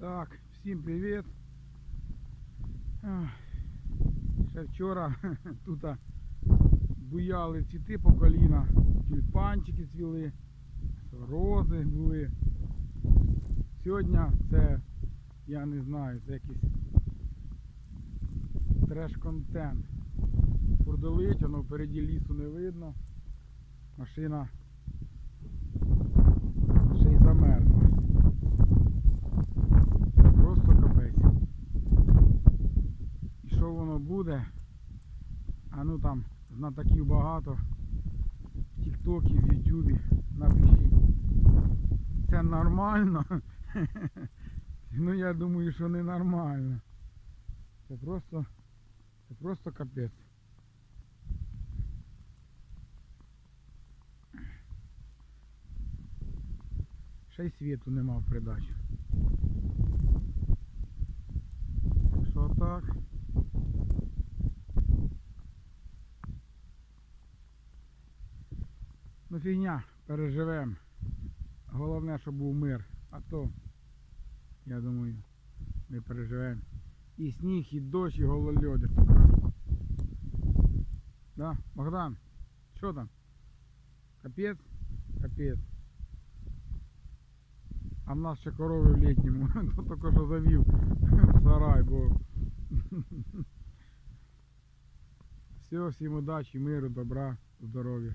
Так, всім привіт. Ще вчора тут буяли цвіти по коліна, тюльпанчики цвіли, рози були. Сьогодні це, я не знаю, це якийсь треш-контент. Фурдолить, воно впереді лісу не видно. Машина ще й замерзла. Просто капець. І що воно буде? А ну там знатоків багато. В Тіктокі, в Ютубі. Напишіть. Це нормально. Ну я думаю, що не нормально. Це просто. Це просто капець. Ще й світу нема в що так. Ну фігня, переживемо. Головне, щоб був мир. А то, я думаю, ми переживемо. І сніг, і дощ, і голольоди. Да, Богдан, що там? Капець? Капець. А в нас ще корови в літньому. То тільки що завів в сарай, бо. Все, всім удачі, миру, добра, здоров'я.